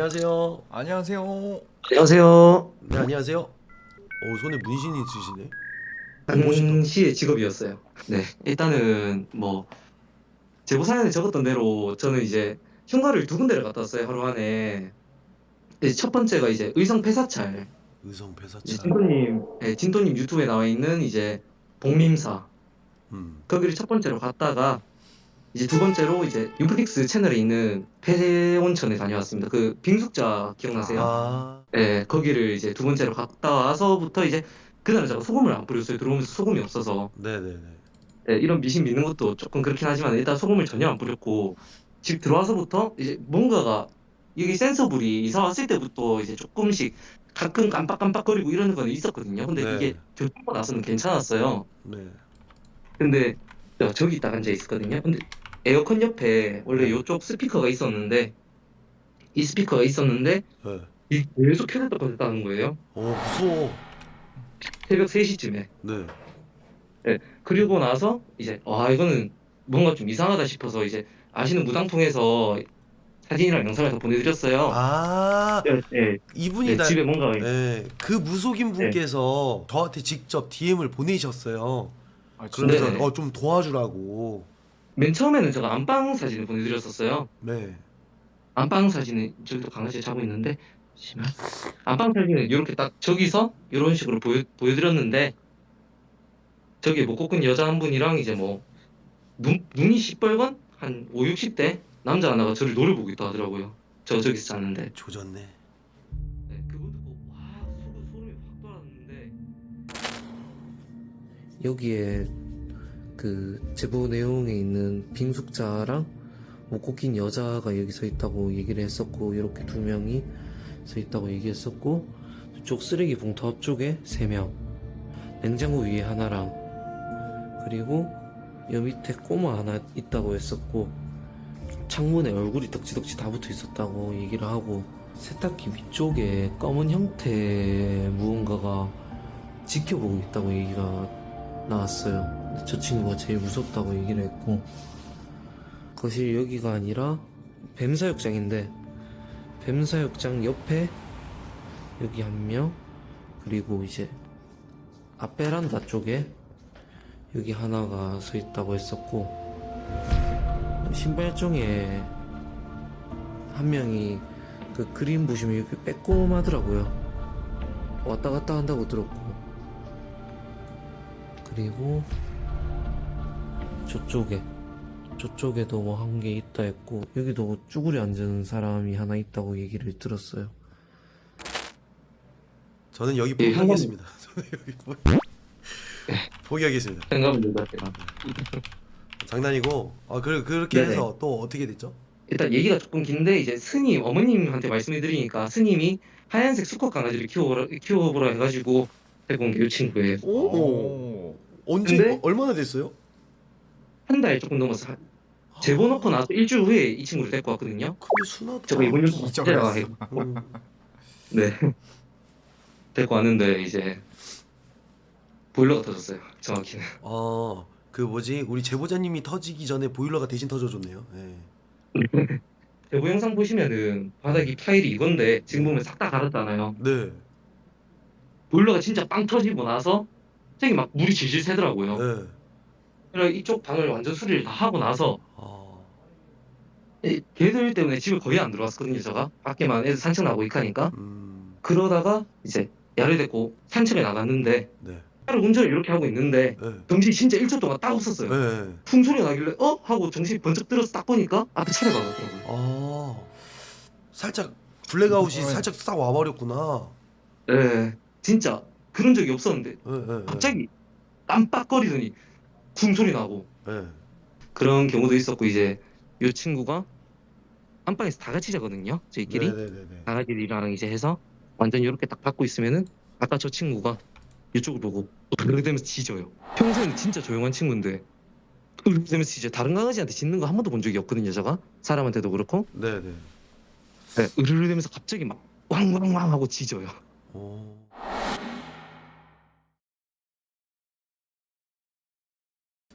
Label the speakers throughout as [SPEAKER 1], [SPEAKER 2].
[SPEAKER 1] 안녕하세요.
[SPEAKER 2] 안녕하세요.
[SPEAKER 3] 안녕하세요.
[SPEAKER 1] 네 안녕하세요. 오 손에 문신이 있으시네.
[SPEAKER 3] 당시의 직업이었어요. 네, 일단은 뭐 제보 사연에 적었던 대로 저는 이제 휴가를 두 군데를 갔다 왔어요 하루 안에. 이제 첫 번째가 이제 의성 폐사찰.
[SPEAKER 1] 의성
[SPEAKER 3] 이제
[SPEAKER 1] 폐사차.
[SPEAKER 3] 진도님, 네, 진도님 유튜브에 나와 있는 이제 복림사
[SPEAKER 1] 음.
[SPEAKER 3] 거기를 첫 번째로 갔다가 이제 두 번째로 이제 유플릭스 채널에 있는 폐온천에 다녀왔습니다. 그 빙숙자 기억나세요?
[SPEAKER 1] 아.
[SPEAKER 3] 네, 거기를 이제 두 번째로 갔다 와서부터 이제 그날은 제가 소금을 안 뿌렸어요. 들어오면서 소금이 없어서.
[SPEAKER 1] 네네네.
[SPEAKER 3] 네, 이런 미신 믿는 것도 조금 그렇긴 하지만 일단 소금을 전혀 안 뿌렸고 집 들어와서부터 이제 뭔가가 여기 센서불이 이사 왔을 때부터 이제 조금씩 가끔 깜빡깜빡거리고 이러는 거는 있었거든요. 근데
[SPEAKER 1] 네.
[SPEAKER 3] 이게 교통고 나서는 괜찮았어요.
[SPEAKER 1] 네.
[SPEAKER 3] 근데 저- 저기 딱 앉아 있었거든요. 근데 에어컨 옆에 원래
[SPEAKER 1] 네.
[SPEAKER 3] 이쪽 스피커가 있었는데 이 스피커가 있었는데
[SPEAKER 1] 네.
[SPEAKER 3] 이 계속 켜졌다 하는 거예요.
[SPEAKER 1] 오 무서워.
[SPEAKER 3] 새벽 3시쯤에.
[SPEAKER 1] 네.
[SPEAKER 3] 그리고 나서 이제 와 이거는 뭔가 좀 이상하다 싶어서 이제 아시는 무당통에서 사진이랑 영상을 다 보내드렸어요.
[SPEAKER 1] 아
[SPEAKER 3] 네, 네,
[SPEAKER 1] 이분이
[SPEAKER 3] 네,
[SPEAKER 1] 다.
[SPEAKER 3] 집에 뭔가
[SPEAKER 1] 네. 그 무속인 분께서 저한테 직접 DM을 보내셨어요.
[SPEAKER 2] 아,
[SPEAKER 1] 그러면서
[SPEAKER 3] 네네.
[SPEAKER 1] 어좀 도와주라고.
[SPEAKER 3] 맨 처음에는 제가 안방 사진을 보내드렸었어요.
[SPEAKER 1] 네.
[SPEAKER 3] 안방 사진은 저기도 강아지 자고 있는데 잠시만. 안방 사진은 이렇게 딱 저기서 이런 식으로 보여, 보여드렸는데 저기 뭐 꽃군 여자 한 분이랑 이제 뭐 눈, 눈이 시뻘건 한 5, 60대 남자 하나가 저를 노려보고 있다 하더라고요. 저 저기서 잤는데.
[SPEAKER 1] 조졌네.
[SPEAKER 3] 네, 여기에 그 제보 내용에 있는 빙숙자랑 못 꽂힌 여자가 여기 서 있다고 얘기를 했었고 이렇게 두 명이 서 있다고 얘기했었고 쪽 쓰레기 봉투 앞쪽에 세 명 냉장고 위에 하나랑 그리고 여 밑에 꼬마 하나 있다고 했었고 창문에 얼굴이 덕지덕지 다 붙어 있었다고 얘기를 하고 세탁기 위쪽에 검은 형태의 무언가가 지켜보고 있다고 얘기가 나왔어요. 저 친구가 제일 무섭다고 얘기를 했고 거실 여기가 아니라 뱀사육장인데 뱀사육장 옆에 여기 한 명 그리고 이제 앞 베란다 쪽에 여기 하나가 서 있다고 했었고 신발종에 한 명이 그 그림 보시면 이렇게 빼꼼하더라고요. 왔다 갔다 한다고 들었고. 그리고 저쪽에 저쪽에도 뭐 한 개 있다 했고 여기도 쭈그려 앉은 사람이 하나 있다고 얘기를 들었어요.
[SPEAKER 1] 저는 여기
[SPEAKER 3] 예,
[SPEAKER 1] 포기하겠습니다. 저는 여기 포... 포기하겠습니다.
[SPEAKER 3] 생각합니다.
[SPEAKER 1] 장난이고. 아 그, 그렇게
[SPEAKER 3] 네네.
[SPEAKER 1] 해서 또 어떻게 됐죠?
[SPEAKER 3] 일단 얘기가 조금 긴데 이제 스님 어머님한테 말씀해 드리니까 스님이 하얀색 수컷 강아지를 키워보라, 키워보라 해가지고 데리고 온게이 친구예요.
[SPEAKER 2] 오.
[SPEAKER 1] 언제
[SPEAKER 3] 근데-
[SPEAKER 1] 어, 얼마나 됐어요?
[SPEAKER 3] 한 달 조금 넘어서 넣고 나서 일주일 후에 이 친구를 데리고 왔거든요.
[SPEAKER 1] 근데 순하다.
[SPEAKER 3] 제가 이번 연도
[SPEAKER 2] 기절했어.
[SPEAKER 3] 해
[SPEAKER 1] 음.
[SPEAKER 3] 네. 데리고 왔는데 이제 보일러가 터졌어요. 정확히는.
[SPEAKER 1] 아, 그 뭐지? 우리 제보자님이 터지기 전에 보일러가 대신 터져줬네요. 네.
[SPEAKER 3] 제보 영상 보시면은 바닥이 타일이 이건데 지금 보면 싹 다 갈았잖아요.
[SPEAKER 1] 네.
[SPEAKER 3] 보일러가 진짜 빵 터지고 나서 갑자기 막 물이 질질 새더라고요.
[SPEAKER 1] 네.
[SPEAKER 3] 그래서 이쪽 방을 완전 수리를 다 하고 나서
[SPEAKER 1] 아,
[SPEAKER 3] 이 걔들 때문에 집을 거의 안 들어왔거든요. 제가 밖에만 애들 산책 나고 있하니까
[SPEAKER 1] 음,
[SPEAKER 3] 그러다가 이제 야를 데리고 산책에 나갔는데
[SPEAKER 1] 네.
[SPEAKER 3] 차를 운전을 이렇게 하고 있는데
[SPEAKER 1] 네.
[SPEAKER 3] 정신이 진짜 1초 동안 딱 없었어요.
[SPEAKER 1] 네.
[SPEAKER 3] 풍 소리가 나길래 어? 하고 정신이 번쩍 들어서 딱 보니까 앞에 차가 나더라고요.
[SPEAKER 1] 아, 살짝 블랙아웃이
[SPEAKER 2] 어,
[SPEAKER 1] 살짝 싹 와버렸구나.
[SPEAKER 3] 네, 진짜 그런 적이 없었는데
[SPEAKER 1] 네, 네, 네.
[SPEAKER 3] 갑자기 깜빡거리더니 쿵 소리 나고
[SPEAKER 1] 네.
[SPEAKER 3] 그런 경우도 있었고 이제 이 친구가 안방에서 다 같이 자거든요. 저희끼리
[SPEAKER 1] 네, 네, 네, 네.
[SPEAKER 3] 강아지들이랑 이제 해서 완전 이렇게 딱 받고 있으면은 아까 저 친구가 이쪽을 보고 으르르 되면서 짖어요. 평소에는 진짜 조용한 친구인데 으르르 되면서 짖어요. 다른 강아지한테 짖는 거 한 번도 본 적이 없거든요. 제가 사람한테도 그렇고
[SPEAKER 1] 네, 네.
[SPEAKER 3] 네, 으르르 되면서 갑자기 막 왕왕왕 하고 짖어요.
[SPEAKER 1] 오.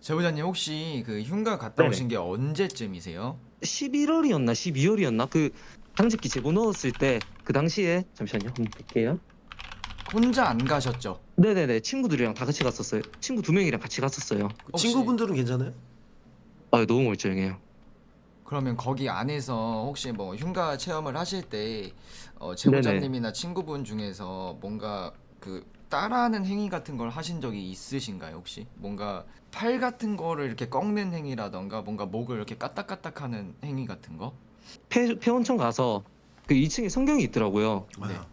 [SPEAKER 2] 제보자님 혹시 그 흉가 갔다
[SPEAKER 3] 네네.
[SPEAKER 2] 오신 게 언제쯤이세요?
[SPEAKER 3] 11월이었나 12월이었나 그 당직기 제보 넣었을 때 그 당시에 잠시만요 한번 볼게요
[SPEAKER 2] 혼자 안 가셨죠?
[SPEAKER 3] 네네네 친구들이랑 다 같이 갔었어요 친구 두 명이랑 같이 갔었어요
[SPEAKER 2] 혹시-
[SPEAKER 1] 친구분들은 괜찮아요?
[SPEAKER 3] 아 너무 멀쩡해요
[SPEAKER 2] 그러면 거기 안에서 혹시 뭐 흉가 체험을 하실 때 어, 제보자님이나 친구분 중에서 뭔가 그 따라하는 행위 같은 걸 하신 적이 있으신가요 혹시? 뭔가 팔 같은 거를 이렇게 꺾는 행위라던가 뭔가 목을 이렇게 까딱까딱하는 행위 같은 거?
[SPEAKER 3] 폐, 폐원청 가서 그 2층에 성경이 있더라고요
[SPEAKER 2] 네.
[SPEAKER 1] 아,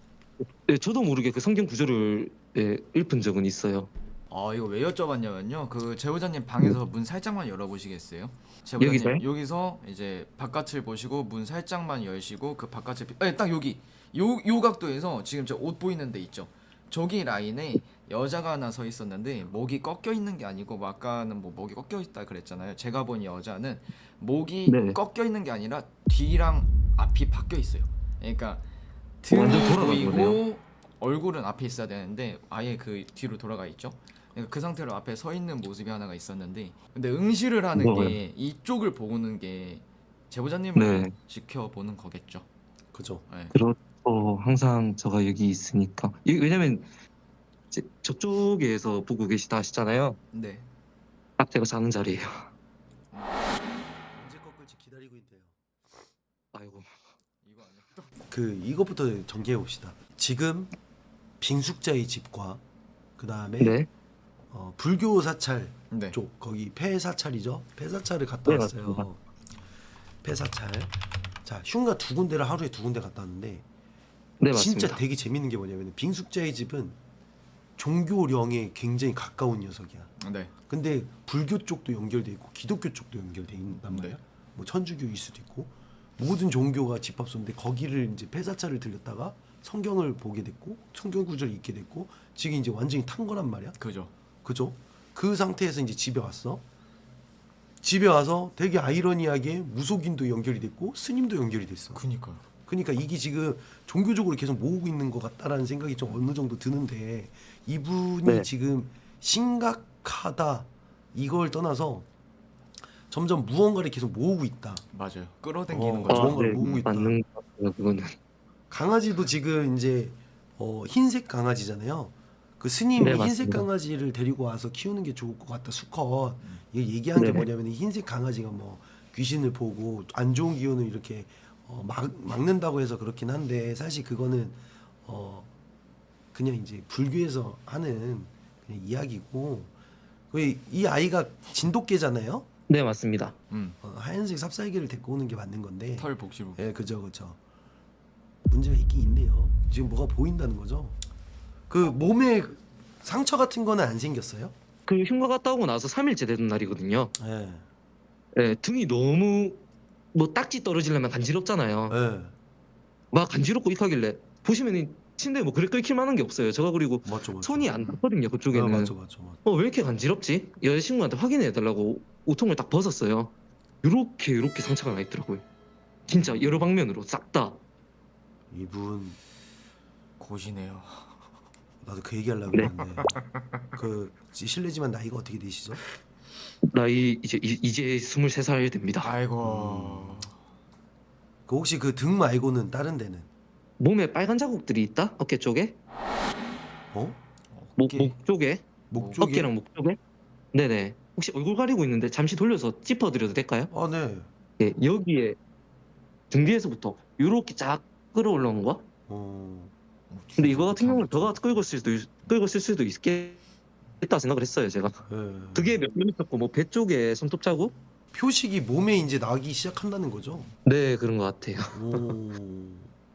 [SPEAKER 3] 네, 저도 모르게 그 성경 구절을 예, 읽은 적은 있어요
[SPEAKER 2] 아 이거 왜 여쭤봤냐면요 그 제보자님 방에서 문 살짝만 열어보시겠어요? 제보자님
[SPEAKER 3] 여기서요?
[SPEAKER 2] 여기서 이제 바깥을 보시고 문 살짝만 열시고 그 바깥을 비... 아니, 딱 여기 요, 요 각도에서 지금 저 옷 보이는 데 있죠 저기 라인에 여자가 하나 서 있었는데 목이 꺾여 있는 게 아니고 뭐 아까는 뭐 목이 꺾여 있다 그랬잖아요 제가 본 여자는 목이
[SPEAKER 3] 네.
[SPEAKER 2] 꺾여 있는 게 아니라 뒤랑 앞이 바뀌어 있어요 그러니까 등이
[SPEAKER 3] 완전 돌아간
[SPEAKER 2] 보이고
[SPEAKER 3] 거네요.
[SPEAKER 2] 얼굴은 앞에 있어야 되는데 아예 그 뒤로 돌아가 있죠. 그러니까 그 상태로 앞에 서 있는 모습이 하나가 있었는데 근데 응시를 하는
[SPEAKER 3] 뭐가요?
[SPEAKER 2] 게 이쪽을 보는 게 제보자님을
[SPEAKER 3] 네.
[SPEAKER 2] 지켜보는 거겠죠.
[SPEAKER 1] 그죠.
[SPEAKER 2] 네.
[SPEAKER 3] 어, 항상 제가 여기 있으니까 이- 왜냐면 이제 저쪽에서 보고 계시다 하시잖아요
[SPEAKER 2] 네.
[SPEAKER 3] 딱 제가 자는 자리예요
[SPEAKER 1] 언제 꺾을지 기다리고 있대요.
[SPEAKER 3] 아이고
[SPEAKER 2] 이거 아니야.
[SPEAKER 1] 그 이것부터 전개해 봅시다. 지금 빙숙자의 집과 그 다음에
[SPEAKER 3] 네
[SPEAKER 1] 어, 불교 사찰
[SPEAKER 2] 네.
[SPEAKER 1] 쪽 거기 폐사찰이죠. 폐사찰을 갔다
[SPEAKER 3] 네,
[SPEAKER 1] 왔어요.
[SPEAKER 3] 맞습니다.
[SPEAKER 1] 폐사찰. 자 흉가 두 군데를 하루에 두 군데 갔다 왔는데
[SPEAKER 3] 네 맞습니다
[SPEAKER 1] 진짜 되게 재밌는 게 뭐냐면 빙숙자의 집은 종교령에 굉장히 가까운 녀석이야.
[SPEAKER 2] 네.
[SPEAKER 1] 근데 불교 쪽도 연결돼 있고 기독교 쪽도 연결돼 있단 말이야.
[SPEAKER 2] 네.
[SPEAKER 1] 뭐 천주교일 수도 있고 모든 종교가 집합소인데 거기를 이제 폐사찰을 들렸다가 성경을 보게 됐고 성경 구절을 읽게 됐고 지금 이제 완전히 탄 거란 말이야.
[SPEAKER 2] 그죠.
[SPEAKER 1] 그죠? 그 상태에서 이제 집에 왔어. 집에 와서 되게 아이러니하게 무속인도 연결이 됐고 스님도 연결이 됐어.
[SPEAKER 2] 그니까요.
[SPEAKER 1] 그러니까 이게 지금 종교적으로 계속 모으고 있는 것 같다라는 생각이 좀 어느 정도 드는데 이분이
[SPEAKER 3] 네.
[SPEAKER 1] 지금 심각하다 이걸 떠나서 점점 무언가를 계속 모으고 있다.
[SPEAKER 2] 맞아요. 끌어당기는
[SPEAKER 1] 어,
[SPEAKER 2] 거죠.
[SPEAKER 1] 뭔가를
[SPEAKER 3] 네,
[SPEAKER 1] 모으고 있다.
[SPEAKER 3] 맞는 것 같아요 그거는
[SPEAKER 1] 강아지도 지금 이제 어, 흰색 강아지잖아요. 그 스님이
[SPEAKER 3] 네,
[SPEAKER 1] 흰색
[SPEAKER 3] 맞습니다.
[SPEAKER 1] 강아지를 데리고 와서 키우는 게 좋을 것 같다. 수컷. 이게 얘기한 게
[SPEAKER 3] 네네.
[SPEAKER 1] 뭐냐면 흰색 강아지가 뭐 귀신을 보고 안 좋은 기운을 이렇게 어, 막, 막는다고 해서 그렇긴 한데 사실 그거는 어, 그냥 이제 불교에서 하는 그냥 이야기고 그이 아이가 진돗개잖아요.
[SPEAKER 3] 네 맞습니다
[SPEAKER 2] 음.
[SPEAKER 1] 어, 하얀색 삽살개를 데리고 오는 게 맞는 건데.
[SPEAKER 2] 털 복시로.
[SPEAKER 1] 예, 그죠, 그죠. 문제가 있긴 있네요. 지금 뭐가 보인다는 거죠. 그 몸에 상처 같은 거는 안 생겼어요?
[SPEAKER 3] 그 흉가 갔다 오고 나서 3일째 되는 날이거든요
[SPEAKER 1] 예,
[SPEAKER 3] 예, 등이 너무 뭐 딱지 떨어지려면 간지럽잖아요
[SPEAKER 1] 예,
[SPEAKER 3] 막 간지럽고 익하길래 보시면은 침대에 뭐 그래 끓일 만한 게 없어요 제가 그리고
[SPEAKER 1] 맞죠, 맞죠.
[SPEAKER 3] 손이 안 닿거든요
[SPEAKER 1] 아,
[SPEAKER 3] 그쪽에는
[SPEAKER 1] 맞죠, 맞죠, 맞죠.
[SPEAKER 3] 어왜 이렇게 간지럽지? 여자친구한테 확인해 달라고 우통을 딱 벗었어요. 요렇게 요렇게 상처가 나 있더라고요. 진짜 여러 방면으로 싹 다.
[SPEAKER 1] 이분
[SPEAKER 2] 고시네요.
[SPEAKER 1] 나도 그 얘기하려고
[SPEAKER 3] 네.
[SPEAKER 1] 그랬는데 그 실례지만 나이가 어떻게 되시죠?
[SPEAKER 3] 나이 이제 이- 이제 23살 됩니다.
[SPEAKER 2] 아이고.
[SPEAKER 1] 그 혹시 그 등 말고는 다른 데는
[SPEAKER 3] 몸에 빨간 자국들이 있다? 어깨 쪽에?
[SPEAKER 1] 어?
[SPEAKER 3] 목,
[SPEAKER 2] 어깨.
[SPEAKER 3] 목 쪽에?
[SPEAKER 1] 목 쪽에?
[SPEAKER 3] 어깨랑 목 쪽에? 네네. 혹시 얼굴 가리고 있는데 잠시 돌려서 짚어드려도 될까요?
[SPEAKER 1] 아, 네.
[SPEAKER 3] 예, 여기에 등 뒤에서부터 요렇게 쫙 끌어올라온 거?
[SPEAKER 1] 어,
[SPEAKER 3] 근데 이거 같은 경우는 더가 끌고 쓸 수도 있- 끌고 쓸 수도 있겠 다 생각을 했어요 제가.
[SPEAKER 1] 예.
[SPEAKER 3] 그게 몇번 있었고 뭐 배 쪽에 손톱 자국?
[SPEAKER 1] 표식이 몸에 이제 나기 시작한다는 거죠.
[SPEAKER 3] 네 그런 것 같아요.
[SPEAKER 1] 오.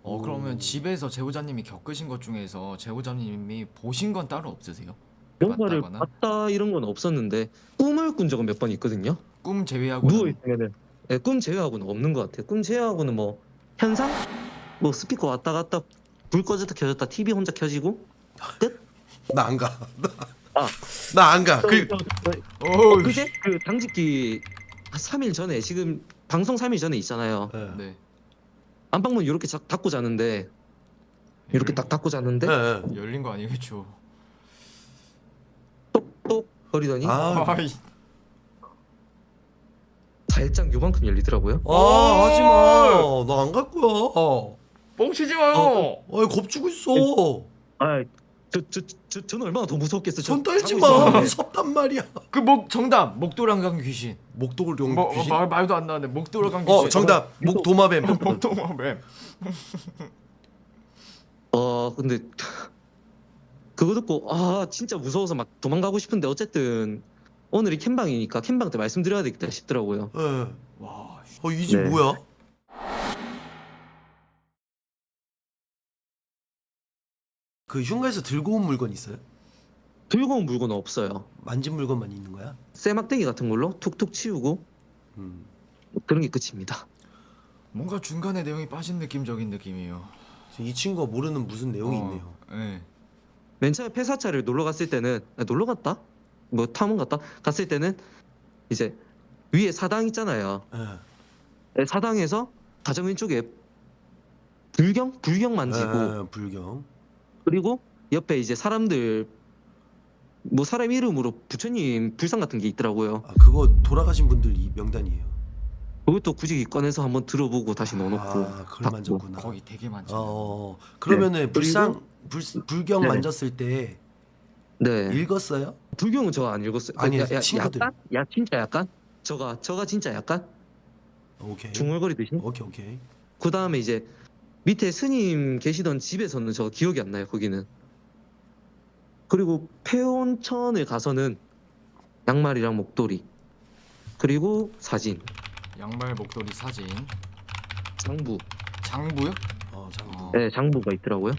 [SPEAKER 2] 어 그러면
[SPEAKER 1] 오.
[SPEAKER 2] 집에서 제보자님이 겪으신 것 중에서 제보자님이 보신 건 따로 없으세요?
[SPEAKER 3] 뭔가를
[SPEAKER 2] 맞다거나?
[SPEAKER 3] 봤다 이런 건 없었는데 꿈을 꾼 적은 몇 번 있거든요.
[SPEAKER 2] 꿈 제외하고
[SPEAKER 3] 누워 있으면은 네, 꿈 제외하고는 없는 것 같아요. 꿈 제외하고는 뭐 현상? 뭐 스피커 왔다 갔다 불 꺼졌다 켜졌다 TV 혼자 켜지고
[SPEAKER 1] 나안 가.
[SPEAKER 3] 아.
[SPEAKER 1] 나 안 가. 그
[SPEAKER 3] 저- 저-
[SPEAKER 2] 오,
[SPEAKER 3] 그제 그 당직기 3일 전에 지금 방송 3일 전에 있잖아요.
[SPEAKER 1] 예.
[SPEAKER 2] 네.
[SPEAKER 3] 안방문 이렇게 자- 닫고 자는데 이렇게 딱 닫고 자는데
[SPEAKER 1] 예, 예.
[SPEAKER 2] 열린 거 아니겠죠?
[SPEAKER 3] 똑똑 거리더니
[SPEAKER 1] 아,
[SPEAKER 2] 아이,
[SPEAKER 3] 잘 살짝 요만큼 열리더라고요.
[SPEAKER 1] 아 하지 마. 나 안 갈 거야. 어.
[SPEAKER 2] 뻥치지 마요.
[SPEAKER 3] 어,
[SPEAKER 1] 아이 겁주고 있어.
[SPEAKER 3] 아, 저, 저, 저, 저는 얼마나 더 무섭겠어.
[SPEAKER 1] 저손 떨지
[SPEAKER 3] 자고
[SPEAKER 1] 마.
[SPEAKER 3] 있었는데.
[SPEAKER 1] 무섭단 말이야.
[SPEAKER 2] 그 목 정답 목도랑강 귀신.
[SPEAKER 1] 목도를 용
[SPEAKER 2] 뭐,
[SPEAKER 1] 귀신.
[SPEAKER 2] 말, 말도 안 나는데 목도랑강 귀신.
[SPEAKER 1] 어 정답. 목 도마뱀.
[SPEAKER 2] 목도마뱀.
[SPEAKER 3] 어, 근데 그거 듣고 아 진짜 무서워서 막 도망가고 싶은데 어쨌든 오늘이 캠방이니까 캠방 때 말씀드려야 되겠다 싶더라고요.
[SPEAKER 1] 예.
[SPEAKER 2] 와. 씨.
[SPEAKER 1] 어이 집
[SPEAKER 3] 네.
[SPEAKER 1] 뭐야? 그 흉가에서 들고 온 물건 있어요?
[SPEAKER 3] 들고 온 물건은 없어요.
[SPEAKER 1] 만진 물건만 있는 거야?
[SPEAKER 3] 쇠막대기 같은 걸로 툭툭 치우고
[SPEAKER 1] 음.
[SPEAKER 3] 그런 게 끝입니다.
[SPEAKER 2] 뭔가 중간에 내용이 빠진 느낌적인 느낌이에요.
[SPEAKER 1] 이 친구가 모르는 무슨 내용이
[SPEAKER 2] 어,
[SPEAKER 1] 있네요.
[SPEAKER 2] 네.
[SPEAKER 3] 맨 처음에 폐사차를 놀러 갔을 때는 아, 놀러 갔다? 뭐 탐험 갔다? 갔을 때는 이제 위에 사당 있잖아요.
[SPEAKER 1] 예.
[SPEAKER 3] 네, 사당에서 가정 왼쪽에 불경 불경 만지고
[SPEAKER 1] 예, 불경.
[SPEAKER 3] 그리고 옆에 이제 사람들 뭐 사람 이름으로 부처님 불상 같은 게 있더라고요.
[SPEAKER 1] 아 그거 돌아가신 분들 이 명단이에요.
[SPEAKER 3] 그것도 굳이 꺼내서 한번 들어보고 다시 넣어놓고
[SPEAKER 1] 아 그걸
[SPEAKER 3] 닫고.
[SPEAKER 1] 만졌구나.
[SPEAKER 2] 거의 되게 많지.
[SPEAKER 1] 어 그러면은 불상 불, 불경
[SPEAKER 3] 네.
[SPEAKER 1] 만졌을 때
[SPEAKER 3] 네
[SPEAKER 1] 읽었어요?
[SPEAKER 3] 불경은 저 안 읽었어요.
[SPEAKER 1] 아니,
[SPEAKER 3] 야, 야,
[SPEAKER 1] 친구들.
[SPEAKER 3] 약간 야 진짜 약간 저가 저가 진짜 약간
[SPEAKER 1] 오케이.
[SPEAKER 3] 중얼거리듯이
[SPEAKER 1] 오케이 오케이.
[SPEAKER 3] 그 다음에 이제 밑에 스님 계시던 집에서는 저 기억이 안 나요 거기는 그리고 폐온천을 가서는 양말이랑 목도리 그리고 사진
[SPEAKER 2] 양말 목도리 사진.
[SPEAKER 3] 장부
[SPEAKER 2] 장부요?
[SPEAKER 1] 어 장부.
[SPEAKER 2] 어.
[SPEAKER 3] 네 장부가 있더라고요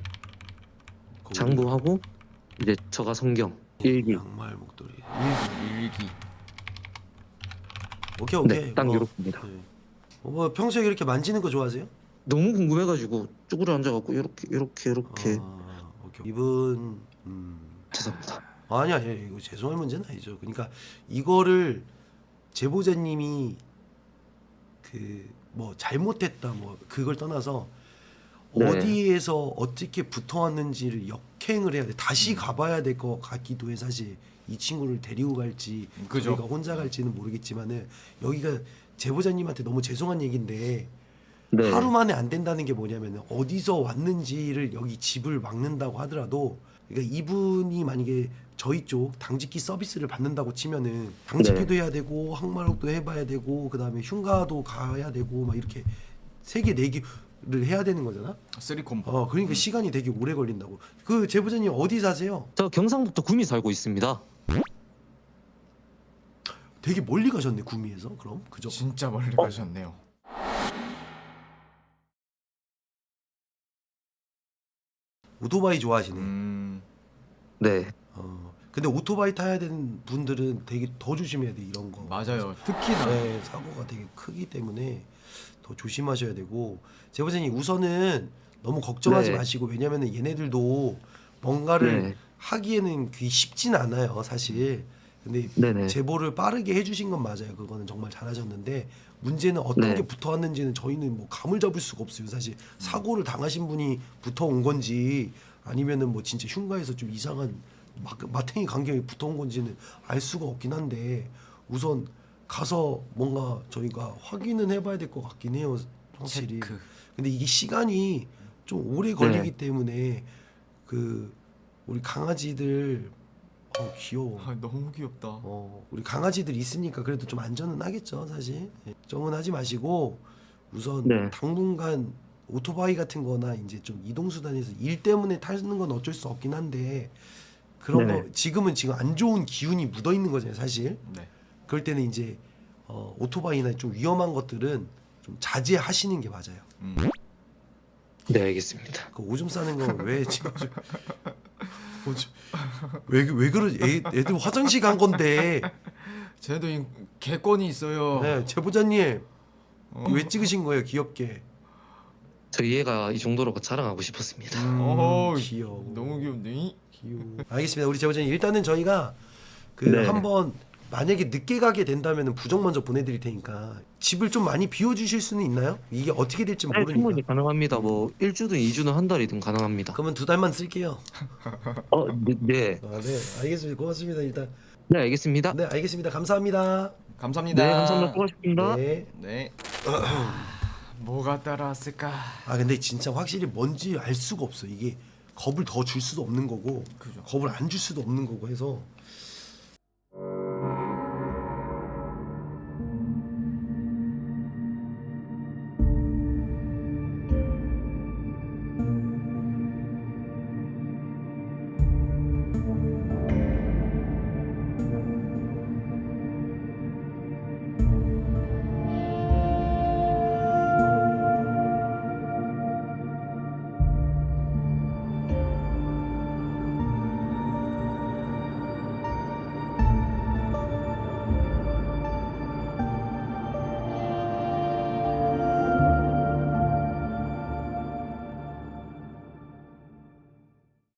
[SPEAKER 1] 거기.
[SPEAKER 3] 장부하고 이제 저가 성경 일기
[SPEAKER 1] 양말 목도리.
[SPEAKER 2] 일기.
[SPEAKER 1] 오케이 오케이.
[SPEAKER 3] 네딱
[SPEAKER 1] 어,
[SPEAKER 3] 이렇습니다
[SPEAKER 1] 네. 어, 뭐 평소에 이렇게 만지는 거 좋아하세요?
[SPEAKER 3] 너무 궁금해가지고 쭈그려 앉아갖고 이렇게 이렇게 이렇게
[SPEAKER 1] 아, 오케이. 이분 음.
[SPEAKER 3] 죄송합니다
[SPEAKER 1] 아니 아니 이거 죄송할 문제는 아니죠. 그러니까 이거를 제보자님이 그 뭐 잘못했다 뭐 그걸 떠나서
[SPEAKER 3] 네.
[SPEAKER 1] 어디에서 어떻게 붙어왔는지를 역행을 해야 돼. 다시
[SPEAKER 3] 음.
[SPEAKER 1] 가봐야 될 것 같기도 해 사실 이 친구를 데리고 갈지
[SPEAKER 2] 그죠.
[SPEAKER 1] 저희가 혼자 갈지는 모르겠지만은 여기가 제보자님한테 너무 죄송한 얘기인데
[SPEAKER 3] 네
[SPEAKER 1] 하루 만에 안 된다는 게 뭐냐면 어디서 왔는지를 여기 집을 막는다고 하더라도 그러니까 이분이 만약에 저희 쪽 당직기 서비스를 받는다고 치면은 당직기도
[SPEAKER 3] 네.
[SPEAKER 1] 해야 되고 항마력도 해봐야 되고 그 다음에 흉가도 가야 되고 막 이렇게 세 개 네 개를 해야 되는 거잖아.
[SPEAKER 2] 쓰리 콤보.
[SPEAKER 1] 어 그러니까 시간이 되게 오래 걸린다고. 그 제보자님 어디 사세요?
[SPEAKER 3] 저 경상북도 구미 살고 있습니다
[SPEAKER 1] 되게 멀리 가셨네 구미에서 그럼 그죠?
[SPEAKER 2] 진짜 멀리
[SPEAKER 1] 어?
[SPEAKER 2] 가셨네요.
[SPEAKER 1] 오토바이 좋아하시네.
[SPEAKER 2] 음.
[SPEAKER 3] 네
[SPEAKER 1] 어 근데 오토바이 타야 되는 분들은 되게 더 조심해야 돼 이런 거.
[SPEAKER 2] 맞아요. 특히나
[SPEAKER 1] 네, 사고가 되게 크기 때문에 더 조심하셔야 되고 제보자님 우선은 너무 걱정하지
[SPEAKER 3] 네.
[SPEAKER 1] 마시고 왜냐면은 얘네들도 뭔가를
[SPEAKER 3] 네.
[SPEAKER 1] 하기에는 그게 쉽진 않아요 사실 근데
[SPEAKER 3] 네네
[SPEAKER 1] 제보를 빠르게 해주신 건 맞아요 그거는 정말 잘하셨는데 문제는 어떤
[SPEAKER 3] 네.
[SPEAKER 1] 게 붙어왔는지는 저희는 뭐 감을 잡을 수가 없어요 사실 사고를 당하신 분이 붙어온 건지 아니면은 뭐 진짜 흉가에서 좀 이상한 마, 마탱이 간경이 붙어온 건지는 알 수가 없긴 한데 우선 가서 뭔가 저희가 확인은 해봐야 될 것 같긴 해요 확실히
[SPEAKER 2] 체크.
[SPEAKER 1] 근데 이게 시간이 좀 오래 걸리기
[SPEAKER 3] 네.
[SPEAKER 1] 때문에 그 우리 강아지들 어 귀여워
[SPEAKER 2] 아, 너무 귀엽다.
[SPEAKER 1] 어, 우리 강아지들 있으니까 그래도 좀 안전은 하겠죠, 사실. 예, 걱정은 하지 마시고 우선
[SPEAKER 3] 네.
[SPEAKER 1] 당분간 오토바이 같은 거나 이제 좀 이동 수단에서 일 때문에 타는 건 어쩔 수 없긴 한데 그런
[SPEAKER 3] 네네.
[SPEAKER 1] 거 지금은 지금 안 좋은 기운이 묻어 있는 거잖아요, 사실.
[SPEAKER 2] 네.
[SPEAKER 1] 그럴 때는 이제 어, 오토바이나 좀 위험한 것들은 좀 자제하시는 게 맞아요.
[SPEAKER 2] 음.
[SPEAKER 3] 네 알겠습니다
[SPEAKER 1] 그 오줌 싸는 건 왜 지금 좀- 오줌- 왜, 왜 그러 애, 애들 화장실 간 건데
[SPEAKER 2] 쟤도 이 개권이 있어요.
[SPEAKER 1] 네, 제보자님
[SPEAKER 2] 어.
[SPEAKER 1] 왜 찍으신 거예요 귀엽게
[SPEAKER 3] 저희 얘가 이 정도로 자랑하고 싶었습니다
[SPEAKER 1] 음,
[SPEAKER 2] 어우,
[SPEAKER 1] 귀여워
[SPEAKER 2] 너무 귀엽네.
[SPEAKER 1] 귀여워 알겠습니다 우리 제보자님 일단은 저희가 그
[SPEAKER 3] 네.
[SPEAKER 1] 한번 만약에 늦게 가게 된다면 부정 먼저 보내드릴 테니까 집을 좀 많이 비워주실 수는 있나요? 이게 어떻게 될지
[SPEAKER 3] 네,
[SPEAKER 1] 모르니까
[SPEAKER 3] 충분히 가능합니다 뭐 일주든 이주든 한 달이든 가능합니다
[SPEAKER 1] 그러면 두 달만 쓸게요
[SPEAKER 3] 어, 네, 네.
[SPEAKER 1] 아, 네 알겠습니다 고맙습니다 일단
[SPEAKER 3] 네 알겠습니다
[SPEAKER 1] 네 알겠습니다 감사합니다
[SPEAKER 2] 감사합니다.
[SPEAKER 3] 네, 감사합니다. 수고하셨습니다.
[SPEAKER 1] 네.
[SPEAKER 2] 네. 뭐가 따라왔을까?
[SPEAKER 1] 아 근데 진짜 확실히 뭔지 알 수가 없어. 이게 겁을 더 줄 수도 없는 거고
[SPEAKER 2] 그죠.
[SPEAKER 1] 겁을 안 줄 수도 없는 거고 해서